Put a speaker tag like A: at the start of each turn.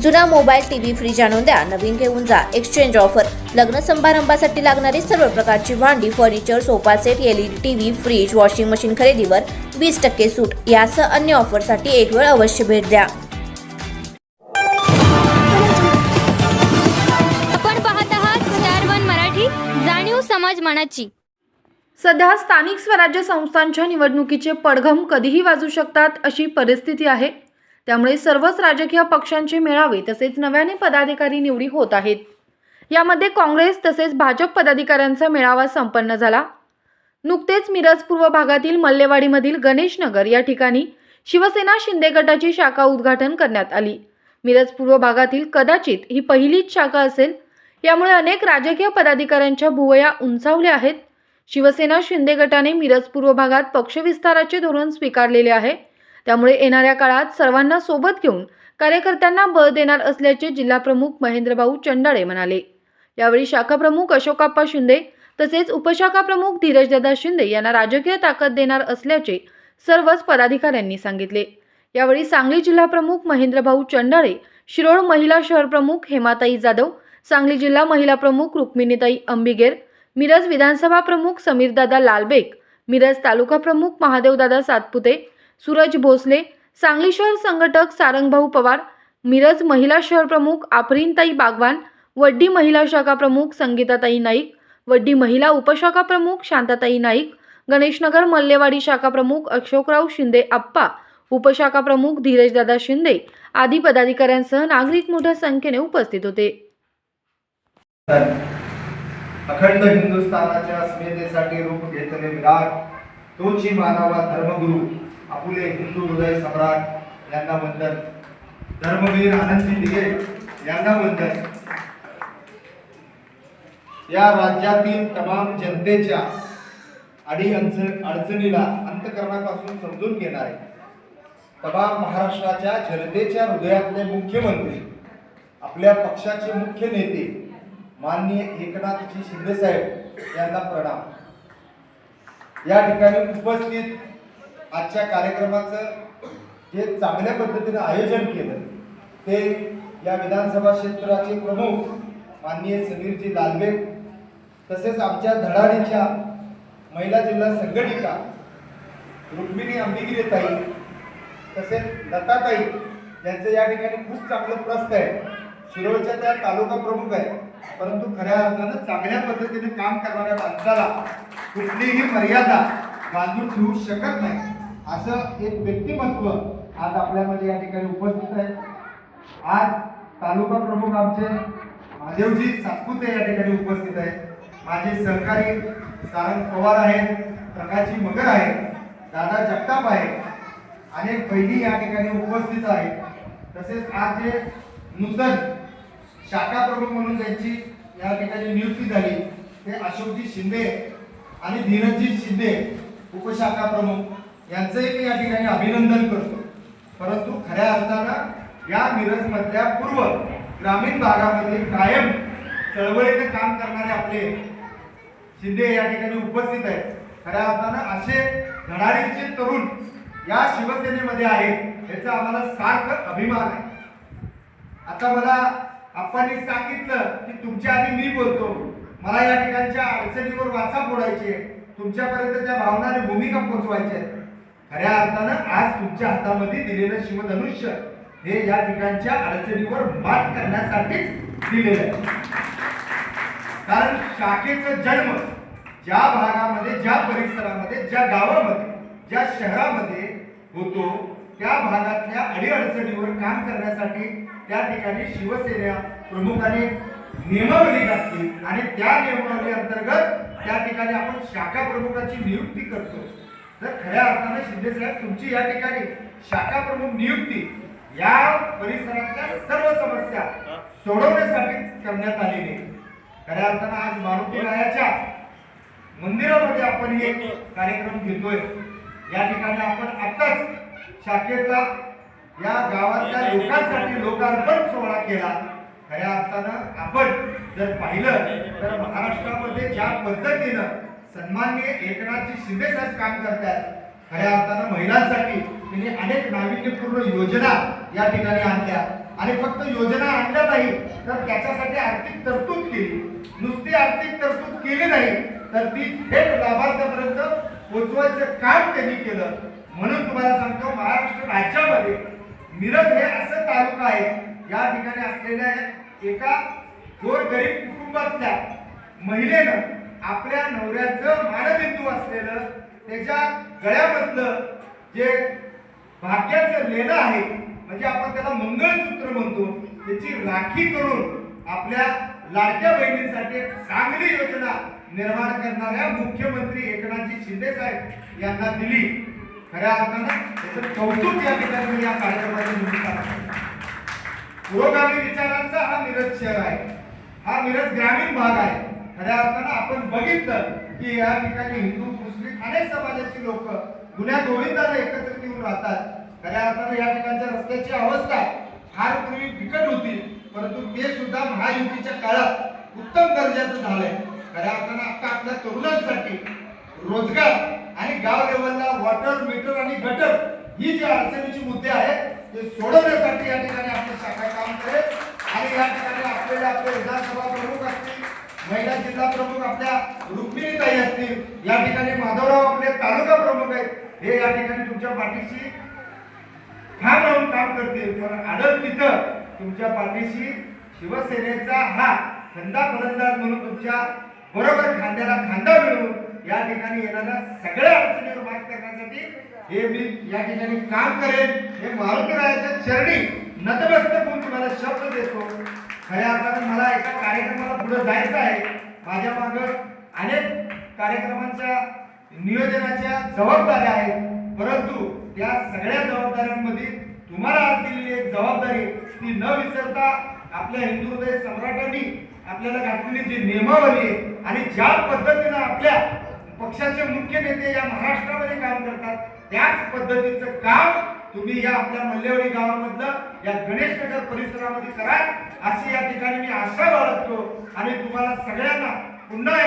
A: जुना mobile TV fridge आणून द्या. नवीन घेऊन जा. एक्सचेंज ऑफर लग्न समारंभासाठी लागणारी सर्व प्रकारची भांडी furniture sofa set LED TV fridge washing machine खरेदीवर वीस टक्के सूट. यासह अन्य ऑफरसाठी एक वेळ अवश्य भेट द्या.
B: आपण पाहत आहात स्टार वन मराठी जाणीव समाज मनाची.
C: सध्या स्थानिक स्वराज्य संस्थांच्या निवडणुकीचे पडघम कधीही वाजू शकतात अशी परिस्थिती आहे. त्यामुळे सर्वच राजकीय पक्षांचे मेळावे तसेच नव्याने पदाधिकारी निवडी होत आहेत. यामध्ये काँग्रेस तसेच भाजप पदाधिकाऱ्यांचा मेळावा संपन्न झाला. नुकतेच मिरज पूर्व भागातील मल्लेवाडीमधील गणेशनगर या ठिकाणी शिवसेना शिंदे गटाची शाखा उद्घाटन करण्यात आली. मिरज पूर्व भागातील कदाचित ही पहिलीच शाखा असेल. यामुळे अनेक राजकीय पदाधिकाऱ्यांच्या भुवया उंचावल्या आहेत. शिवसेना शिंदे गटाने मिरज पूर्व भागात पक्षविस्ताराचे धोरण स्वीकारलेले आहे. त्यामुळे येणाऱ्या काळात सर्वांना सोबत घेऊन कार्यकर्त्यांना बळ देणार असल्याचे जिल्हाप्रमुख महेंद्रभाऊ चंडाळे म्हणाले. यावेळी शाखा प्रमुख अशोकाप्पा शिंदे तसेच उपशाखा प्रमुख धीरजदादा शिंदे यांना राजकीय ताकद देणार असल्याचे सर्वच पदाधिकाऱ्यांनी सांगितले. यावेळी सांगली जिल्हा प्रमुख महेंद्रभाऊ चंडाळे शिरोळ महिला शहरप्रमुख हेमाताई जाधव सांगली जिल्हा महिला प्रमुख रुक्मिणीताई अंबिगेर मिरज विधानसभा प्रमुख समीरदादा लालबेक मिरज तालुका प्रमुख महादेवदादा सातपुते सूरज भोसले सांगली शहर संघटक सारंगभाऊ पवार मिरज महिला शहर प्रमुख आफरीनताई बागवान वड्डी महिला शाखा प्रमुख संगीताताई नाईक वड्डी महिला उपशाखा प्रमुख शांताताई नाईक गणेशनगर मल्लेवाडी शाखा प्रमुख अशोकराव शिंदे आप्पा उपशाखा प्रमुख धीरजदादा शिंदे आदी पदाधिकाऱ्यांसह नागरिक मोठ्या संख्येने उपस्थित होते.
D: अखंड हिंदुस्थानाच्या अस्मितेसाठी रूप घेतले विराट तोची मानवा धर्मगुरु. आपुले हिंदू हृदय सम्राट यांना वंदन. धर्मवीर आनंदी दिगे यांना वंदन. या राज्यातील तमाम जनतेच्या अडी अडचण अडचणीला अंतकरणापासून समजून घेणारे तमाम महाराष्ट्राच्या जनतेच्या हृदयातले मुख्यमंत्री आपल्या पक्षाचे मुख्य नेते माननीय एकनाथजी शिंदेसाहेब यांना प्रणाम. या ठिकाणी उपस्थित आजच्या कार्यक्रमाचं जे चांगल्या पद्धतीने आयोजन केलं ते या विधानसभा क्षेत्राचे प्रमुख माननीय समीरजी दालवे तसेच आमच्या धडाडीच्या महिला जिल्हा संघटिका रुक्मिणी अंबिगिरीताई तसेच लताताई यांचं या ठिकाणी खूप चांगलं प्रस्त आहे. शिरोळच्या त्या तालुका प्रमुख आहे. परंतु खऱ्या अर्थानं चांगल्या पद्धतीने काम करणाऱ्या माणसाला कुठलीही मर्यादा बांधून ठेवू शकत नाही. असं एक व्यक्तिमत्व आज आपल्यामध्ये या ठिकाणी उपस्थित आहे. आज तालुका प्रमुख आमचे महादेवजी सातपुते या ठिकाणी उपस्थित आहेत. माझे सहकारी सारंग पवार आहेत प्रकाशजी मगर आहेत दादा जगताप आहेत अनेक बहिणी या ठिकाणी उपस्थित आहेत. तसेच आज जे नूतन शाखा प्रमुख म्हणून त्यांची या ठिकाणी नियुक्ती झाली ते अशोकजी शिंदे आणि धीरजजी शिंदे उपशाखा प्रमुख. यांचंही मी या ठिकाणी अभिनंदन करतो. परंतु खऱ्या अर्थानं या मिरजमधल्या पूर्व ग्रामीण भागामध्ये कायम चळवळीने काम करणारे आपले शिंदे या ठिकाणी उपस्थित आहेत. खऱ्या अर्थानं असे धडाडीचे तरुण या शिवसेनेमध्ये आहेत याचा आम्हाला सार्थ अभिमान आहे. आता मला आप्पांनी सांगितलं की तुमच्या आधी मी बोलतो. मला या ठिकाणच्या अडचणीवर वाचा फोडायची आहे. तुमच्यापर्यंत त्या भावना आणि भूमिका पोहोचवायच्या आहेत खऱ्या अर्थानं आज तुमच्या हातामध्ये दिलेलं शिवधनुष्य हे या ठिकाणच्या अडचणीवर मात करण्यासाठीच दिलेलं आहे. कारण शाखेचा जन्म ज्या भागामध्ये ज्या परिसरामध्ये ज्या गावामध्ये ज्या शहरामध्ये होतो त्या भागातल्या अडीअडचणीवर काम करण्यासाठी त्या ठिकाणी शिवसेना प्रमुखाने नियमावली घातली. आणि त्या नियमावली अंतर्गत त्या ठिकाणी आपण शाखा प्रमुखाची नियुक्ती करतो. तर खऱ्या अर्थाने शिंदे साहेब तुमची या ठिकाणी शाखा प्रमुख नियुक्ती या परिसरातल्या सर्व समस्या सोडवण्यासाठी करण्यात आलेली आहे. खऱ्या अर्थानं आज मारुती रायाच्या मंदिरामध्ये आपण हे कार्यक्रम घेतोय. या ठिकाणी आपण आताच शाखेचा या गावातल्या लोकांसाठी लोकार्पण सोहळा केला. खऱ्या अर्थानं आपण जर पाहिलं तर महाराष्ट्रामध्ये ज्या पद्धतीनं सन्मान्य एकनाथजी शिंदे साहेब काम करतात. खऱ्या अर्थानं महिलांसाठी त्यांनी अनेक नाविन्यपूर्ण योजना या ठिकाणी आणल्या. आणि फक्त योजना आणल्या नाही तर त्याच्यासाठी आर्थिक तरतूद केली. नुसती आर्थिक तरतूद केली नाही तर ती थेट लाभार्थ्यापर्यंत पोहोचवायचं काम त्यांनी केलं. म्हणून तुम्हाला सांगतो महाराष्ट्र राज्यामध्ये मिरज हे असं तालुका आहे या ठिकाणी असलेल्या एका गोरगरीब कुटुंबातल्या महिलेनं आपल्या नवऱ्याचं मानबिंदू असलेलं त्याच्या गळ्यामधलं जे भाग्याचं लेणं आहे म्हणजे आपण त्याला मंगळसूत्र म्हणतो त्याची राखी करून आपल्या लाडक्या बहिणींसाठी एक चांगली योजना निर्माण करणाऱ्या मुख्यमंत्री एकनाथजी शिंदे साहेब यांना दिली. खऱ्या अर्थानं त्याचं कौतुक या ठिकाणी या कार्यक्रमाच्या निमित्तानं पुरोगामी विचारांचा हा मिरज शहर आहे. हा मिरज ग्रामीण भाग आहे. खऱ्या अर्थानं आपण बघितलं की या ठिकाणी हिंदू मुस्लिम अनेक समाजाची लोक गुन्ह्या गोविंदाला एकत्रित येऊन राहतात. खऱ्या अर्थानं या ठिकाणच्या रस्त्याची अवस्था फार पूर्वी बिकट होती परंतु ते सुद्धा महायुतीच्या काळात उत्तम दर्जाचं झालंय. खऱ्या अर्थानं आता आपल्या तरुणांसाठी रोजगार आणि गाव लेवलला वॉटर मीटर आणि गटर ही जी अडचणीची मुद्दे आहेत ते सोडवण्यासाठी या ठिकाणी आपली शाखा काम करेल. आणि या ठिकाणी आपल्याला आपले विधानसभा प्रमुख असतील महिला जिल्हा प्रमुख आपल्या रुक्मिणीताई असतील. या ठिकाणी माधवराव आपले तालुका प्रमुख आहेत. हे या ठिकाणी तुमच्या पाठीशी ठाम राहून काम करतील. पण आढळ तिथं तुमच्या पाठीशी शिवसेनेचा हा खंदा फलंदाज म्हणून तुमच्या बरोबर खांद्याला खांदा मिळवून या ठिकाणी येणाऱ्या सगळ्या अडचणीवर मात करण्यासाठी हे मी या ठिकाणी काम करेन. हे मारुतीरायाच्या चरणी नतमस्तक होऊन तुम्हाला शब्द देतो. खऱ्या अर्थानं मला एका कार्यक्रमाला पुढे जायचं आहे. माझ्या मागं अनेक कार्यक्रमांच्या नियोजनाच्या जबाबदाऱ्या आहेत. परंतु त्या सगळ्या जबाबदाऱ्यांमध्ये तुम्हाला आज दिलेली एक जबाबदारी ती न विसरता आपल्या हिंदू हृदय सम्राटांनी आपल्याला घातलेली जी नियमावली आणि ज्या पद्धतीनं आपल्या पक्षाचे मुख्य नेते या महाराष्ट्रामध्ये काम करतात त्याच पद्धतीचं काम तुम्ही या आपल्या मल्लेवाडी गावामधलं या गणेश नगर परिसरामध्ये करा अशी या ठिकाणी मी आशा बाळगतो आणि तुम्हाला सगळ्यांना पुन्हा